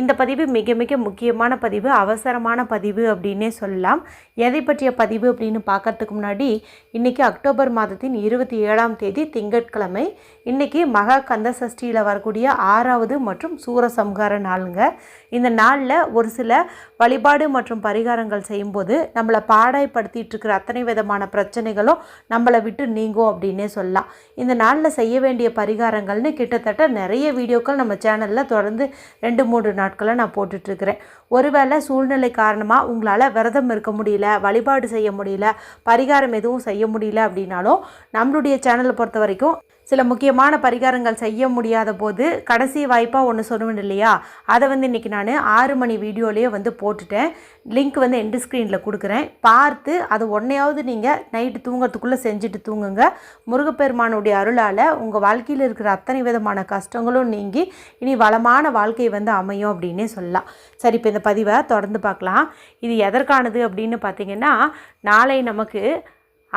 இந்த பதிவு மிக மிக முக்கியமான பதிவு அவசரமான பதிவு அப்படின்னே சொல்லலாம். எதை பற்றிய பதிவு அப்படின்னு பார்க்கறதுக்கு முன்னாடி இன்றைக்கி அக்டோபர் மாதத்தின் இருபத்தி ஏழாம் தேதி திங்கட்கிழமை. இன்றைக்கி மகா கந்த சஷ்டியில் வரக்கூடிய ஆறாவது மற்றும் சூரசம்ஹார நாளுங்க. இந்த நாளில் ஒரு சில வழிபாடு மற்றும் பரிகாரங்கள் செய்யும்போது நம்மளை பாடாய்படுத்திட்டு இருக்கிற அத்தனை விதமான பிரச்சனைகளும் நம்மளை விட்டு நீங்கும் அப்படின்னே சொல்லலாம். இந்த நாளில் செய்ய வேண்டிய பரிகாரங்கள்னு கிட்டத்தட்ட நிறைய வீடியோக்கள் நம்ம சேனலில் தொடர்ந்து ரெண்டு மூன்று நாட்களாக நான் போட்டுட்ருக்கிறேன். ஒருவேளை சூழ்நிலை காரணமாக உங்களால் விரதம் இருக்க முடியல வழிபாடு செய்ய முடியல பரிகாரம் எதுவும் செய்ய முடியல அப்படின்னாலும் நம்மளுடைய சேனலை பொறுத்த வரைக்கும் சில முக்கியமான பரிகாரங்கள் செய்ய முடியாத போது கடைசி வாய்ப்பாக ஒன்று சொல்லுவேன் இல்லையா? அதை வந்து இன்றைக்கி நான் ஆறு மணி வீடியோலேயே வந்து போட்டுட்டேன். லிங்க் வந்து எண்டு ஸ்க்ரீனில் கொடுக்குறேன். பார்த்து அது ஒன்றையாவது நீங்கள் நைட்டு தூங்குறதுக்குள்ளே செஞ்சுட்டு தூங்குங்க. முருகப்பெருமானுடைய அருளால் உங்கள் வாழ்க்கையில் இருக்கிற அத்தனை விதமான கஷ்டங்களும் நீங்கி இனி வளமான வாழ்க்கை வந்து அமையும் அப்படின்னே சொல்லலாம். சரி இப்போ இந்த பதிவை தொடர்ந்து பார்க்கலாம். இது எதற்கானது அப்படின்னு பார்த்தீங்கன்னா நாளை நமக்கு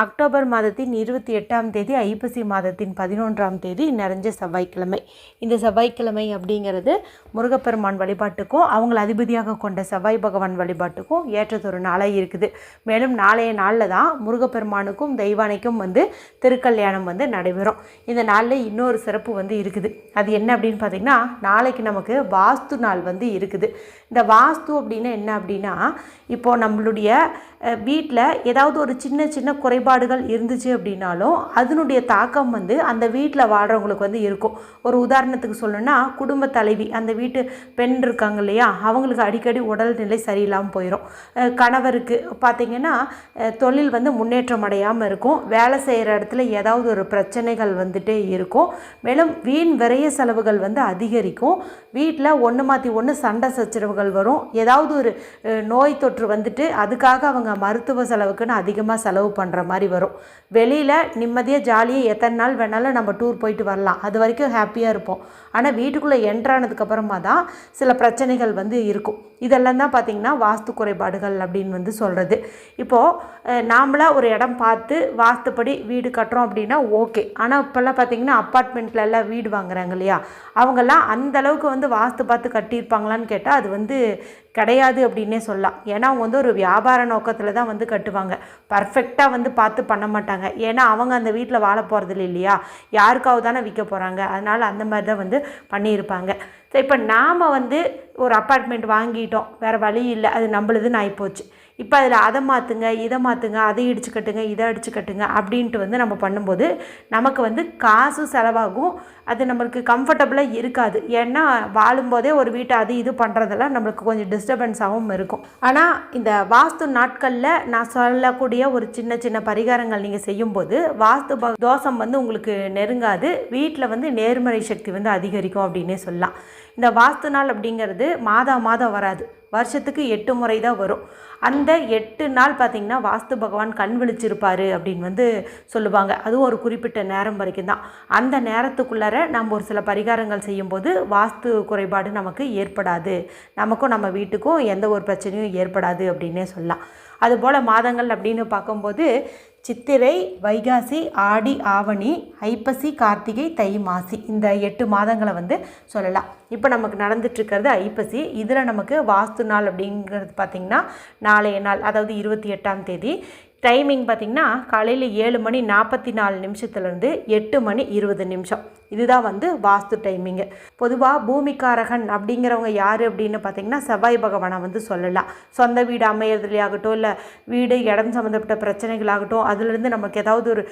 அக்டோபர் மாதத்தின் இருபத்தி எட்டாம் தேதி ஐப்பசி மாதத்தின் பதினொன்றாம் தேதி நிறைஞ்ச செவ்வாய்க்கிழமை. இந்த செவ்வாய்க்கிழமை அப்படிங்கிறது முருகப்பெருமான் வழிபாட்டுக்கும் அவங்கள அதிபதியாக கொண்ட செவ்வாய் பகவான் வழிபாட்டுக்கும் ஏற்றதொரு நாளாக இருக்குது. மேலும் நாளைய நாளில் தான் முருகப்பெருமானுக்கும் தெய்வானைக்கும் வந்து திருக்கல்யாணம் வந்து நடைபெறும். இந்த நாளில் இன்னொரு சிறப்பு வந்து இருக்குது. அது என்ன அப்படின்னு பார்த்திங்கன்னா நாளைக்கு நமக்கு வாஸ்து நாள் வந்து இருக்குது. இந்த வாஸ்து அப்படின்னா என்ன அப்படின்னா இப்போது நம்மளுடைய வீட்டில் ஏதாவது ஒரு சின்ன சின்ன குறைபாடுகள் இருந்துச்சு அப்படின்னாலும் அதனுடைய தாக்கம் வந்து அந்த வீட்டில் வாழ்கிறவங்களுக்கு வந்து இருக்கும். ஒரு உதாரணத்துக்கு சொல்லணும்னா குடும்ப தலைவி அந்த வீட்டு பெண் இருக்காங்க இல்லையா அவங்களுக்கு அடிக்கடி உடல்நிலை சரியில்லாமல் போயிடும் கணவருக்கு பார்த்திங்கன்னா தொழில் வந்து முன்னேற்றம் அடையாமல் இருக்கும். வேலை செய்கிற இடத்துல ஏதாவது ஒரு பிரச்சனைகள் வந்துட்டே இருக்கும். மேலும் வீண் விரைய செலவுகள் வந்து அதிகரிக்கும். வீட்டில் ஒன்று மாற்றி ஒன்று சண்டை சச்சரவுகள் வரும். ஏதாவது ஒரு நோய் தொற்று வந்துட்டு அதுக்காக அவங்க மருத்துவ செலவுக்குன்னு அதிகமாக செலவு பண்ணுற மாதிரி வரும். வெளியில் நிம்மதியாக ஜாலியாக எத்தனை நாள் வேணாலும் நம்ம டூர் போயிட்டு வரலாம். அது வரைக்கும் ஹாப்பியாக இருப்போம். ஆனால் வீட்டுக்குள்ளே என்ட்ரானதுக்கப்புறமா தான் சில பிரச்சனைகள் வந்து இருக்கும். இதெல்லாம் தான் பார்த்திங்கன்னா வாஸ்து குறைபாடுகள் அப்படின்னு வந்து சொல்கிறது இப்போது நாமளாக ஒரு இடம் பார்த்து வாஸ்துப்படி வீடு கட்டுறோம் அப்படின்னா ஓகே. ஆனால் இப்போல்லாம் பார்த்திங்கன்னா அப்பார்ட்மெண்ட்லலாம் வீடு வாங்குறாங்க இல்லையா? அவங்கெல்லாம் அந்தளவுக்கு வந்து வாஸ்து பார்த்து கட்டியிருப்பாங்களான்னு கேட்டால் அது வந்து கிடையாது அப்படின்னே சொல்லலாம். ஏன்னா அவங்க வந்து ஒரு வியாபார நோக்கத்தில் தான் வந்து கட்டுவாங்க. பர்ஃபெக்டாக வந்து பார்த்து பண்ண மாட்டாங்க. ஏன்னா அவங்க அந்த வீட்டில் வாழ போகிறது இல்லையா? யாருக்காவது தானே விற்க போகிறாங்க அதனால் அந்த மாதிரி தான் வந்து பண்ணியிருப்பாங்க. இப்போ நாம் வந்து ஒரு அப்பார்ட்மெண்ட் வாங்கிட்டோம். வேறு வழி இல்லை. அது நம்மளுதுன்னு ஆகிப்போச்சு இப்போ அதில் அதை மாற்றுங்க இதை மாற்றுங்க அதை இடிச்சு கட்டுங்க இதை அடிச்சு கட்டுங்க அப்படின்ட்டு வந்து நம்ம பண்ணும்போது நமக்கு வந்து காசு செலவாகும். அது நம்மளுக்கு கம்ஃபர்டபுளாக இருக்காது. ஏன்னா வாழும்போதே ஒரு வீட்டை அது இது பண்ணுறதெல்லாம் நம்மளுக்கு கொஞ்சம் டிஸ்டர்பன்ஸாகவும் இருக்கும். ஆனால் இந்த வாஸ்து நாட்களில் நான் சொல்லக்கூடிய ஒரு சின்ன சின்ன பரிகாரங்கள் நீங்கள் செய்யும்போது வாஸ்து ப- தோஷம் வந்து உங்களுக்கு நெருங்காது. வீட்டில் வந்து நேர்மறை சக்தி வந்து அதிகரிக்கும் அப்படின்னே சொல்லலாம். இந்த வாஸ்து நாள் அப்படிங்கிறது மாதா மாதம் வராது. வருஷத்துக்கு எட்டு முறை தான் வரும். அந்த எட்டு நாள் பார்த்திங்கன்னா வாஸ்து பகவான் கண் விழிச்சிருப்பார் அப்படின்னு வந்து சொல்லுவாங்க. அதுவும் ஒரு குறிப்பிட்ட நேரம் வரைக்கும் தான். அந்த நேரத்துக்குள்ளார நம்ம ஒரு சில பரிகாரங்கள் செய்யும்போது வாஸ்து குறைபாடு நமக்கு ஏற்படாது. நமக்கும் நம்ம வீட்டுக்கும் எந்த ஒரு பிரச்சனையும் ஏற்படாது அப்படின்னே சொல்லலாம். அதுபோல் மாதங்கள் அப்படின்னு பார்க்கும்போது சித்திரை வைகாசி ஆடி ஆவணி ஐப்பசி கார்த்திகை தை மாசி இந்த எட்டு மாதங்களை வந்து சொல்லலாம். இப்போ நமக்கு நடந்துட்டுருக்கிறது ஐப்பசி. இதில் நமக்கு வாஸ்து நாள் அப்படிங்கிறது பார்த்திங்கன்னா நாளைய நாள் அதாவது இருபத்தி எட்டாம் தேதி. டைமிங் பார்த்திங்கன்னா காலையில் ஏழு மணி நாற்பத்தி நாலு நிமிஷத்துலேருந்து எட்டு மணி இருபது நிமிஷம். இதுதான் வந்து வாஸ்து டைமிங்கு பொதுவாக பூமிக்காரகன் அப்படிங்கிறவங்க யார் அப்படின்னு பார்த்திங்கன்னா செவ்வாய் பகவானை வந்து சொல்லலாம். சொந்த வீடு அமையறதுலையாகட்டும் இல்லை வீடு இடம் சம்மந்தப்பட்ட பிரச்சனைகளாகட்டும் அதுலேருந்து நமக்கு ஏதாவது ஒரு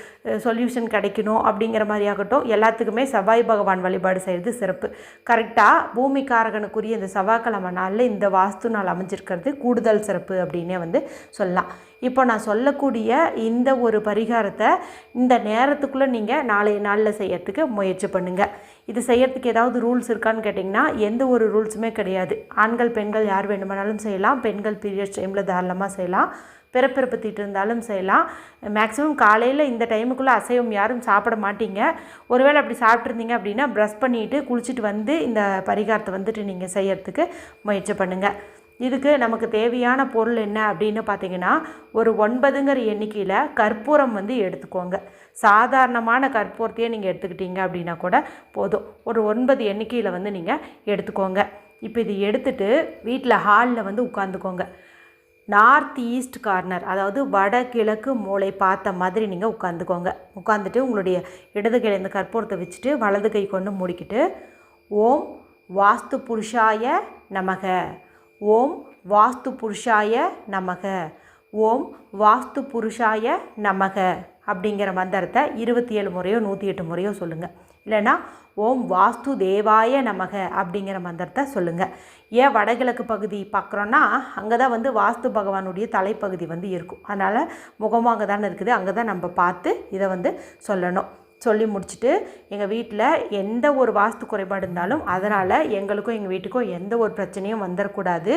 சொல்யூஷன் கிடைக்கணும் அப்படிங்கிற மாதிரி ஆகட்டும் எல்லாத்துக்குமே செவ்வாய் பகவான் வழிபாடு செய்கிறது சிறப்பு. கரெக்டாக பூமிக்காரகனுக்குரிய இந்த செவ்வாய்க்கிழமை நாளில் இந்த வாஸ்து நாள் அமைஞ்சிருக்கிறது கூடுதல் சிறப்பு அப்படின்னே வந்து சொல்லலாம். இப்போ நான் சொல்லக்கூடிய இந்த ஒரு பரிகாரத்தை இந்த நேரத்துக்குள்ளே நீங்கள் நாளைய நாளில் செய்யறதுக்கு முயற்சி பண்ணுங்கள் இது செய்யறதுக்கு ஏதாவது ரூல்ஸ் இருக்கான்னு கேட்டிங்கன்னா எந்த ஒரு ரூல்ஸுமே கிடையாது. ஆண்கள் பெண்கள் யார் வேண்டுமானாலும் செய்யலாம். பெண்கள் பீரியட்ஸ் டைமில் தாராளமாக செய்யலாம். பிறப்பிறப்பத்திட்டு இருந்தாலும் செய்யலாம். மேக்ஸிமம் காலையில் இந்த டைமுக்குள்ளே அசைவம் யாரும் சாப்பிட மாட்டீங்க. ஒருவேளை அப்படி சாப்பிட்ருந்தீங்க அப்படின்னா ப்ரஷ் பண்ணிவிட்டு குளிச்சுட்டு வந்து இந்த பரிகாரத்தை வந்துட்டு நீங்கள் செய்யறதுக்கு முயற்சி பண்ணுங்கள் இதுக்கு நமக்கு தேவையான பொருள் என்ன அப்படின்னு பார்த்தீங்கன்னா ஒரு ஒன்பதுங்கிற எண்ணிக்கையில் கற்பூரம் வந்து எடுத்துக்கோங்க. சாதாரணமான கற்பூரத்தையே நீங்கள் எடுத்துக்கிட்டீங்க அப்படின்னா கூட போதும். ஒரு ஒன்பது எண்ணிக்கையில் வந்து நீங்கள் எடுத்துக்கோங்க. இப்போ இது எடுத்துட்டு வீட்டில் ஹாலில் வந்து உட்காந்துக்கோங்க நார்த் ஈஸ்ட் கார்னர் அதாவது வடகிழக்கு மூளை பார்த்த மாதிரி நீங்கள் உட்காந்துக்கோங்க உட்காந்துட்டு உங்களுடைய இடது கையில் இந்த கற்பூரத்தை வச்சுட்டு வலது கை கொண்டு மூடிக்கிட்டு ஓம் வாஸ்து புருஷாய நமக. ஓம் வாஸ்து புருஷாய நமக. ஓம் வாஸ்து புருஷாய நமக. அப்படிங்கிற மந்திரத்தை இருபத்தி ஏழு முறையோ நூற்றி எட்டு முறையோ சொல்லுங்கள் இல்லைன்னா ஓம் வாஸ்து தேவாய நமக அப்படிங்கிற மந்திரத்தை சொல்லுங்கள் ஏன் வடகிழக்கு பகுதி பார்க்குறோன்னா அங்கே தான் வந்து வாஸ்து பகவானுடைய தலைப்பகுதி வந்து இருக்கும். அதனால் முகமும் அங்கே தானே இருக்குது. அங்கே தான் நம்ம பார்த்து இதை வந்து சொல்லணும். சொல்லி முடிச்சுட்டு எங்கள் வீட்டில் எந்த ஒரு வாஸ்து குறைபாடு இருந்தாலும் அதனால் எங்களுக்கும் எங்கள் வீட்டுக்கும் எந்த ஒரு பிரச்சனையும் வந்துடக்கூடாது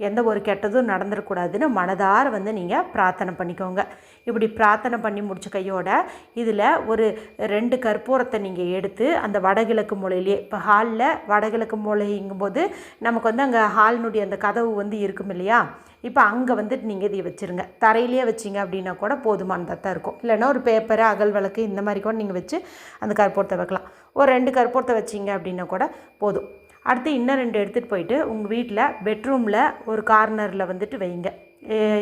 எந்த ஒரு கெட்டதும் நடந்துடக்கூடாதுன்னு மனதார வந்து நீங்கள் பிரார்த்தனை பண்ணிக்கோங்க. இப்படி பிரார்த்தனை பண்ணி முடிச்ச கையோட இதில் ஒரு ரெண்டு கற்பூரத்தை நீங்கள் எடுத்து அந்த வடகிழக்கு மூலையிலேயே இப்போ ஹாலில் வடகிழக்கு மூலைங்கும்போது நமக்கு வந்து அங்கே ஹாலினுடைய அந்த கதவு வந்து இருக்கும் இல்லையா இப்போ அங்கே வந்துட்டு நீங்கள் இதை வச்சுருங்க. தரையிலேயே வச்சிங்க அப்படின்னா கூட போதுமானதாக தான் இருக்கும். இல்லைன்னா ஒரு பேப்பரு அகல் விளக்கு இந்த மாதிரி கூட நீங்கள் வச்சு அந்த கற்பூரத்தை வைக்கலாம். ஒரு ரெண்டு கற்பூரத்தை வச்சிங்க அப்படின்னா கூட போதும். அடுத்து இன்னும் ரெண்டு எடுத்துகிட்டு போயிட்டு உங்கள் வீட்டில் பெட்ரூமில் ஒரு கார்னரில் வந்துட்டு வைங்க.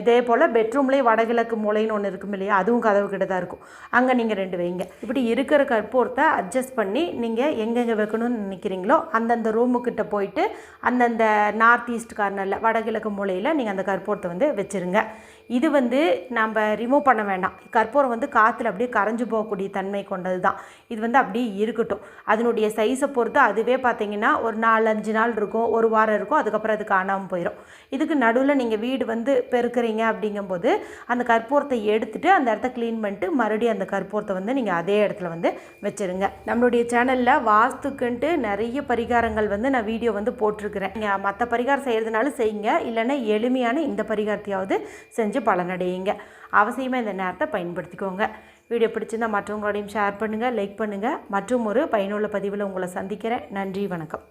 இதே போல் பெட்ரூம்லேயே வடகிழக்கு மூலைன்னு ஒன்று இருக்கும் இல்லையா? அதுவும் கதவு கிட்ட தான் இருக்கும். அங்கே நீங்கள் ரெண்டு வைங்க. இப்படி இருக்கிற கற்பூரத்தை அட்ஜஸ்ட் பண்ணி நீங்கள் எங்கெங்கே வைக்கணும்னு நினைக்கிறீங்களோ அந்தந்த ரூமுக்கிட்ட போயிட்டு அந்தந்த நார்த் ஈஸ்ட் கார்னரில் வடகிழக்கு மூலையில் நீங்கள் அந்த கற்பூரத்தை வந்து வச்சுருங்க. இது வந்து நம்ம ரிமூவ் பண்ண வேண்டாம். கற்பூரம் வந்து காற்றுல அப்படியே கரைஞ்சு போகக்கூடிய தன்மை கொண்டது தான் இது வந்து அப்படியே இருக்கட்டும். அதனுடைய சைஸை பொறுத்து அதுவே பார்த்தீங்கன்னா ஒரு நாலஞ்சு நாள் இருக்கும் ஒரு வாரம் இருக்கும் அதுக்கப்புறம் அது காணாமல் போயிடும் இதுக்கு நடுவில் நீங்கள் வீடு வந்து பெருக்கிறீங்க அப்படிங்கும்போது அந்த கற்பூரத்தை எடுத்துட்டு அந்த இடத்த க்ளீன் பண்ணிட்டு மறுபடியும் அந்த கற்பூரத்தை வந்து நீங்கள் அதே இடத்துல வந்து வச்சுருங்க. நம்மளுடைய சேனலில் வாஸ்துக்குன்ட்டு நிறைய பரிகாரங்கள் வந்து நான் வீடியோ வந்து போட்டிருக்கிறேன். நீங்கள் மற்ற பரிகாரம் செய்கிறதுனாலும் செய்யுங்க. இல்லைன்னா எளிமையான இந்த பரிகாரத்தையாவது செஞ்சு பலனடையுங்க. அவசியமாக இந்த நேரத்தை பயன்படுத்திக்கோங்க. வீடியோ பிடிச்சிருந்தால் மற்றவங்களோடையும் ஷேர் பண்ணுங்கள் லைக் பண்ணுங்கள் மற்றும் ஒரு பயனுள்ள பதிவில் உங்களை சந்திக்கிறேன். நன்றி வணக்கம்.